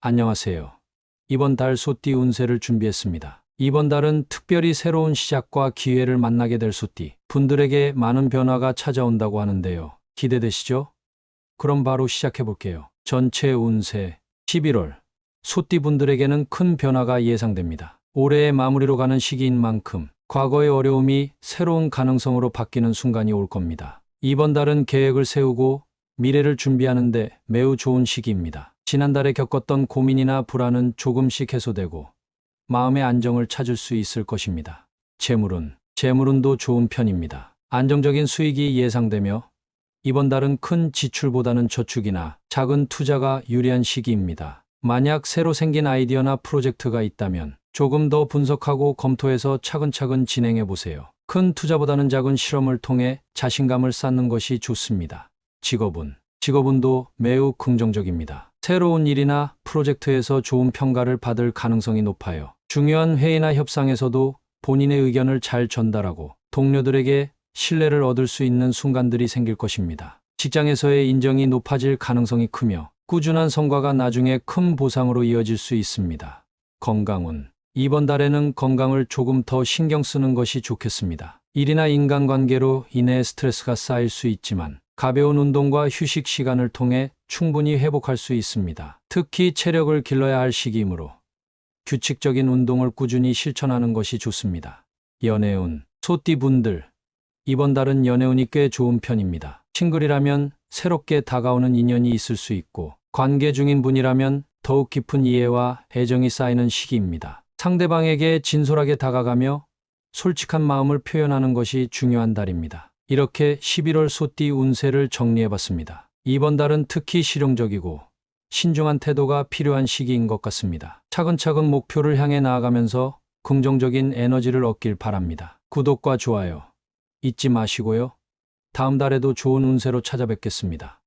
안녕하세요. 이번 달 소띠 운세를 준비했습니다. 이번 달은 특별히 새로운 시작과 기회를 만나게 될 소띠 분들에게 많은 변화가 찾아온다고 하는데요. 기대되시죠? 그럼 바로 시작해 볼게요. 전체 운세 11월 소띠 분들에게는 큰 변화가 예상됩니다. 올해의 마무리로 가는 시기인 만큼 과거의 어려움이 새로운 가능성으로 바뀌는 순간이 올 겁니다. 이번 달은 계획을 세우고 미래를 준비하는데 매우 좋은 시기입니다. 지난달에 겪었던 고민이나 불안은 조금씩 해소되고 마음의 안정을 찾을 수 있을 것입니다. 재물은 재물운도 좋은 편입니다. 안정적인 수익이 예상되며 이번 달은 큰 지출보다는 저축이나 작은 투자가 유리한 시기입니다. 만약 새로 생긴 아이디어나 프로젝트가 있다면 조금 더 분석하고 검토해서 차근차근 진행해 보세요. 큰 투자보다는 작은 실험을 통해 자신감을 쌓는 것이 좋습니다. 직업은 직업운도 매우 긍정적입니다. 새로운 일이나 프로젝트에서 좋은 평가를 받을 가능성이 높아요. 중요한 회의나 협상에서도 본인의 의견을 잘 전달하고 동료들에게 신뢰를 얻을 수 있는 순간들이 생길 것입니다. 직장에서의 인정이 높아질 가능성이 크며 꾸준한 성과가 나중에 큰 보상으로 이어질 수 있습니다. 건강운 이번 달에는 건강을 조금 더 신경 쓰는 것이 좋겠습니다. 일이나 인간관계로 인해 스트레스가 쌓일 수 있지만 가벼운 운동과 휴식 시간을 통해 충분히 회복할 수 있습니다. 특히 체력을 길러야 할 시기이므로 규칙적인 운동을 꾸준히 실천하는 것이 좋습니다. 연애운, 소띠분들, 이번 달은 연애운이 꽤 좋은 편입니다. 싱글이라면 새롭게 다가오는 인연이 있을 수 있고, 관계 중인 분이라면 더욱 깊은 이해와 애정이 쌓이는 시기입니다. 상대방에게 진솔하게 다가가며 솔직한 마음을 표현하는 것이 중요한 달입니다. 이렇게 11월 소띠 운세를 정리해봤습니다. 이번 달은 특히 실용적이고 신중한 태도가 필요한 시기인 것 같습니다. 차근차근 목표를 향해 나아가면서 긍정적인 에너지를 얻길 바랍니다. 구독과 좋아요 잊지 마시고요. 다음 달에도 좋은 운세로 찾아뵙겠습니다.